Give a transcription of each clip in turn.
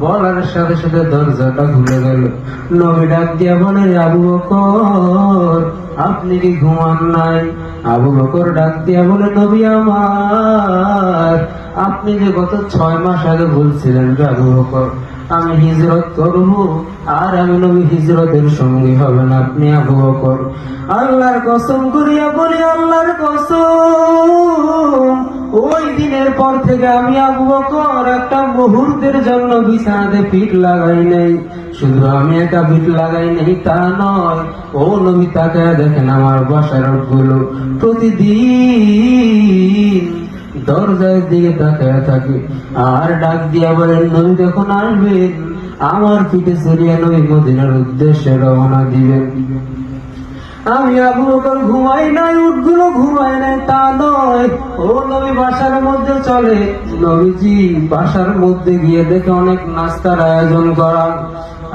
বলার সাথে সাথে দরজাটা খুলে গেল। নবী ডাক দিয়া বলে, আবু বকর, আপনি কি ঘুমান নাই? আবু বকর ডাক দিয়া বলে, নবী আমার, আপনি যে গত ছয় মাস আগে বলছিলেন যে আবু বকর, আমি হিজরত করব, আর আমি নবী হিজরতের সঙ্গী হবেন আপনি আবু বকর। আল্লাহর কসম করিয়া বলি, আল্লাহর কসম ওই দিনের পর থেকে আমি আবু বকর একটা মুহূর্তের জন্য বিছানাতে পিঠ লাগাই নাই। শুধু আমি একা পিঠ লাগাই নাই, তা নয়, ও নবী তাকে দেখেন আমার বাসারগুলো প্রতিদিন দরজার দিকে তাকায় থাকে, আর ডাক দিয়া বলেন, নবী যখন আসবেন, আমার পিঠে চড়িয়া নবী মদিনার উদ্দেশ্যে রওনা দিবেন। আমি আবু বকর ঘুমাই নাই উঠগুলো ঘুমাই নাই, তা নয়। ও নবী, বাসার মধ্যে চলে। নবীজি, বাসার মধ্যে গিয়ে দেখে অনেক নাস্তার আয়োজন করা।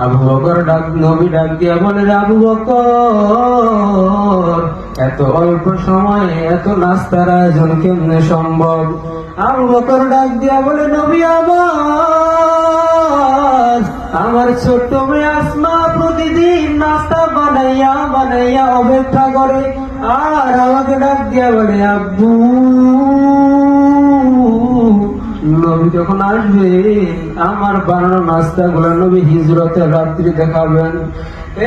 আবু বকর ডাক, নবী ডাক দিয়া বলে আবু বকর, এত অল্প সময়ে এত নাস্তার আয়োজন কেমনে সম্ভব? আবু বকর ডাক দিয়া বলে, নবী আমার আমার ছোট্ট মেয়ে আসমা প্রতিদিন নাস্তা বানাইয়া বানাইয়া অপেক্ষা করে। আর আমাকে ডাক দিয়া বলে, আব্বু, নবী যখন আসবে, আমার বানানো নাস্তা গুলা নবী হিজরতের রাত্রি দেখাবেন।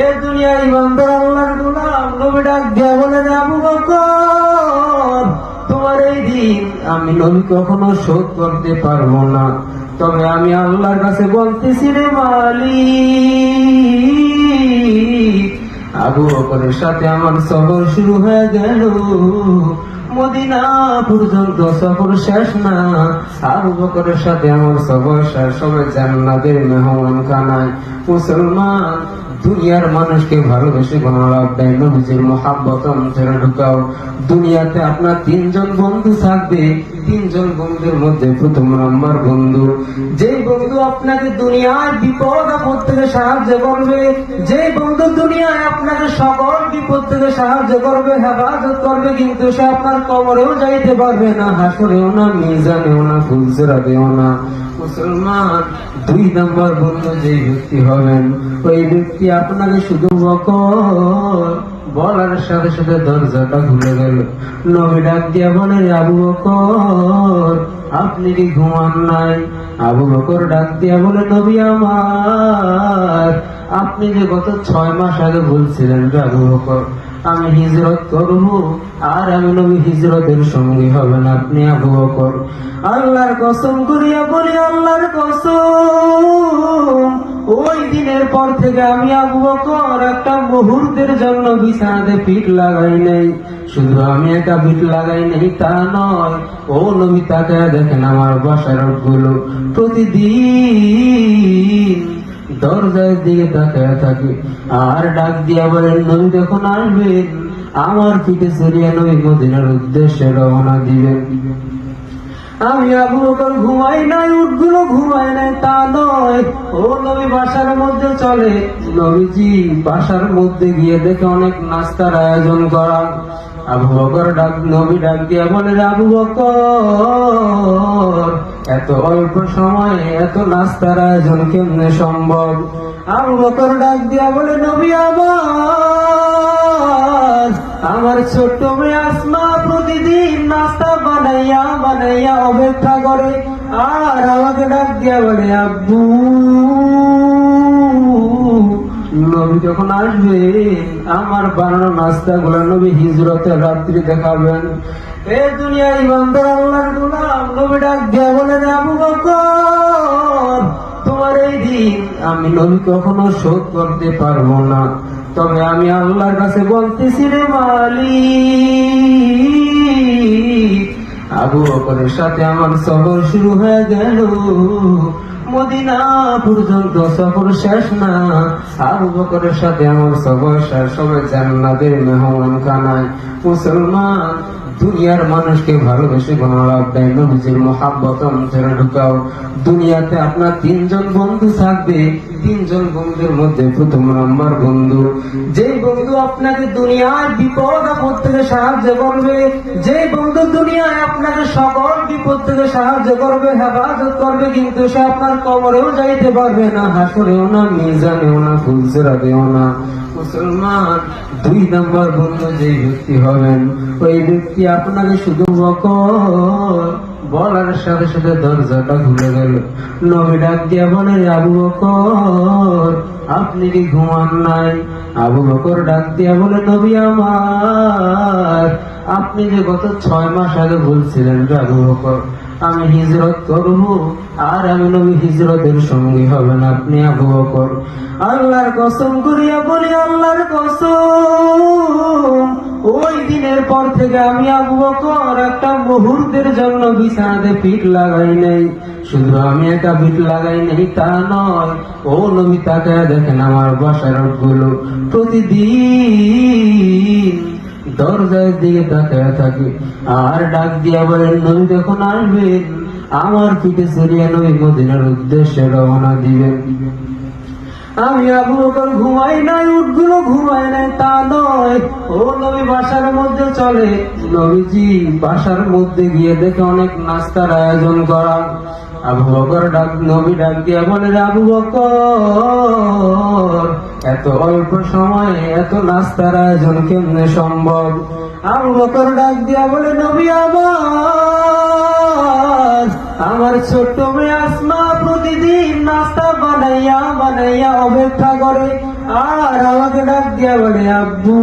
এ দুনিয়া ইমানদার আল্লাহর গোলাম, নবী ডাক দিয়া বলে আবু বকর, তোমার এই দিন আমি নবী কখনো শোধ করতে পারব না। তবে আমি আল্লাহর কাছে বলতেছি রে মালিক, আবু বকরের সাথে আমার সফর শুরু হয়ে গেল। মদিনা পর্যন্ত সফর শেষ না। আবু বকরের সাথে আমার সফর শেষ হবে জান্নাতের মেহমান খানায় মুসলমান দুনিয়ার মানুষকে ভালোবেসে কোনো লাভ দেয় নবীজির মহাব্বত অন্তরে ঢুকাও। দুনিয়াতে আপনার তিনজন বন্ধু থাকবে। তিনজন বন্ধুর মধ্যে প্রথম নাম্বার বন্ধু। যেই বন্ধু আপনাকে দুনিয়ার বিপদ আপদ থেকে সাহায্য করবে, যেই বন্ধু দুনিয়ায় আপনাকে সকল বিপদ থেকে সাহায্য করবে, হেফাজত করবে, কিন্তু সে আপনার কবরেও যাইতে পারবে না, হাসরেও না, মিজানেও না ফুলসেরাতেও না। মুসলমান, দুই নম্বর বন্ধু যে ব্যক্তি হবেন ওই ব্যক্তি আপনাকে শুধু বকর। বলার সাথে সাথে দরজাটা খুলে গেল। নবী ডাক দিয়া বলে, আবু বকর, আপনি কি ঘুমান নাই? আবু বকর ডাক দিয়া বলে, নবী আমার, আপনি যে গত ছয় মাস আগে বলছিলেন যে আবু বকর, আমি হিজরত করব আর আমি নবী হিজরতের সঙ্গী হবেন আপনি আবু বকর। আল্লাহর কসম করিয়া বলি, আল্লাহর কসম ওই দিনের পর থেকে আমি আবু বকর একটা মুহূর্তের জন্য বিছানাতে পিঠ লাগাই নাই। শুধু আমি একা পিঠ লাগাই নাই, তা নয়, ও নবী তাকে দেখেন আমার বাসারগুলো প্রতিদিন দরজার দিকে তাকায় থাকে, আর ডাক দিয়া বলেন, নবী যখন আসবেন? আমার পিঠে চড়িয়া নবী মদিনার উদ্দেশ্যে রওনা দিবেন। আমি আবু বকর ঘুমাই নাই উঠগুলো ঘুমাই নাই, তা নয়। ও নবী, বাসার মধ্যে চলে। নবীজি, বাসার মধ্যে গিয়ে দেখে অনেক নাস্তার আয়োজন করা। আবু বকর ডাক, নবী ডাক দিয়া বলে, আবু বকর, এত অল্প সময়ে এত নাস্তার আয়োজন কেমনে সম্ভব? আবু বকর ডাক দিয়া বলে, নবী আমার আমার ছোট্ট মেয়ে আসমা প্রতিদিন নাস্তা বানাইয়া বানাইয়া অপেক্ষা করে। আর আমাকে ডাক দিয়া বলে, আব্বু, নবী যখন আসবে, আমার বানানো নাস্তা গুলা নবী হিজরতের রাত্রি দেখাবেন। এ দুনিয়া ইমানদার আল্লাহর গোলাম, নবী ডাক দিয়া বলে, আবু বকর, তোমার এই দিন আমি নবী কখনো শোধ করতে পারব না। তবে আমি আল্লাহর কাছে বলতেছি রে মালি আবু বকরের সাথে আমার সফর শুরু হয়ে গেল। মদিনা পর্যন্ত সফর শেষ না। আবু বকরের সাথে আমার সফর শেষ হবে জান্নাতের মেহমান খানায় মুসলমান দুনিয়ার মানুষকে ভালোবেসে কোনো লাভ দেয় নবীজির মহাব্বত অন্তরে ঢুকাও। দুনিয়াতে আপনার তিনজন বন্ধু থাকবে, তিনজন বন্ধুর মধ্যে প্রথম নম্বর বন্ধু। যে বন্ধু আপনাকে দুনিয়ার বিপদ, আপদ থেকে সাহায্য করবে যে বন্ধু দুনিয়ায় আপনাকে সকল বিপদ থেকে সাহায্য করবে, হেফাজত করবে, কিন্তু সে আপনার কবরেও যাইতে পারবে না, হাসরেও না, মিজানেও না, ফুলসেরাতেও না। মুসলমান, দুই নম্বর বন্ধু যে ব্যক্তি হবেন, ওই ব্যক্তি আপনাকে শুধু বকর বলার সাথে সাথে দরজাটা খুলে গেল। নবী ডাক দিয়া বলে, আবু বকর, আপনি কি ঘুমান নাই? আবু বকর ডাক দিয়া বলে, নবী আমার, আপনি যে গত ছয় মাস আগে বলছিলেন যে আবু বকর, আমি হিজরত করব, আর আমি নবী হিজরতের সঙ্গী হবেন আপনি আবু বকর। আল্লাহর কসম করিয়া বলি আল্লাহর ওই দিনের পর থেকে আমি আবু বকর একটা মুহূর্তের জন্য বিছানাতে পিঠ লাগাই নাই। শুধু আমি একটা পিঠ লাগাই নাই, তা নয়, ও নবী তাকে দেখেন আমার বাসারগুলো প্রতিদিন দরজার দিকে তাকায় থাকে, আর ডাক দিয়া বলেন, নবী যখন আসবেন। আমার পিঠে চড়িয়া নবী মদিনার উদ্দেশ্যে রওনা দিবেন। আমি আবু বকর ঘুমাই নাই উঠগুলো ঘুমাই নাই, তা নয়। ও নবী বাসার মধ্যে চলে। নবীজি বাসার মধ্যে গিয়ে দেখে অনেক নাস্তার আয়োজন করা। আবু বকর ডাক, নবী ডাক দিয়া বলে আবু বকর এত অল্প সময়ে এত নাস্তার আয়োজন কেমনে সম্ভব? আবু বকর ডাক দিয়া বলে, নবী আমার আমার ছোট্ট মেয়ে আসমা প্রতিদিন নাস্তা বানাইয়া বানাইয়া অপেক্ষা করে। আর আমাকে ডাক দিয়া বলে, আব্বু,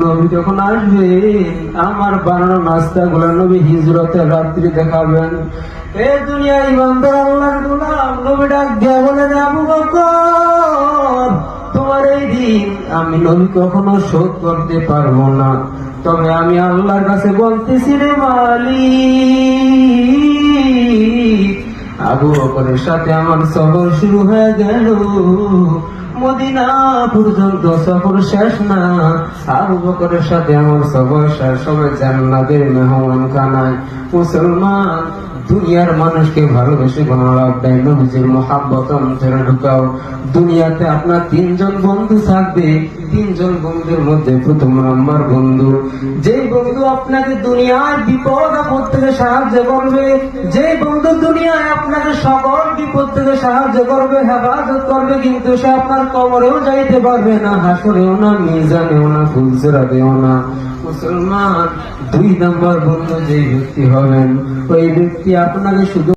নবী যখন আসবে, আমার বানানো নাস্তা গুলো নবী হিজরতে রাত্রি দেখাবেন। এ দুনিয়া ইমানদার আল্লাহর গোলাম, নবী ডাক দিয়া বলে আবু বকর, তোমার এই দিন আমি নবী কখনো শোধ করতে পারব না। তবে আমি আল্লাহর কাছে বলতেছি রে মালি আবু বকরের সাথে আমার সফর শুরু হয়ে গেল। মদিনা পর্যন্ত সফর শেষ না। আবু বকরের সাথে আমার সফর শেষ হবে জান্নাতের মেহমান খানায় মুসলমান দুনিয়ার মানুষকে ভালোবেসে কোনো লাভ দেয় নবীজির মহাব্বত অন্তরে ঢুকাও। দুনিয়াতে আপনার তিনজন বন্ধু থাকবে। তিনজন বন্ধুর মধ্যে প্রথম নম্বর বন্ধু। যে বন্ধু আপনাকে দুনিয়ার বিপদ, আপদ থেকে সাহায্য করবে। যে বন্ধু দুনিয়ায় আপনাকে সকল বিপদ থেকে সাহায্য করবে, হেফাজত করবে, কিন্তু সে আপনার কবরেও যাইতে পারবে না, হাসরেও না, মিজানেও না ফুলসেরাতেও না। মুসলমান দুই নম্বর বন্ধু যে ব্যক্তি হবেন ওই ব্যক্তি আপনাকে শুধু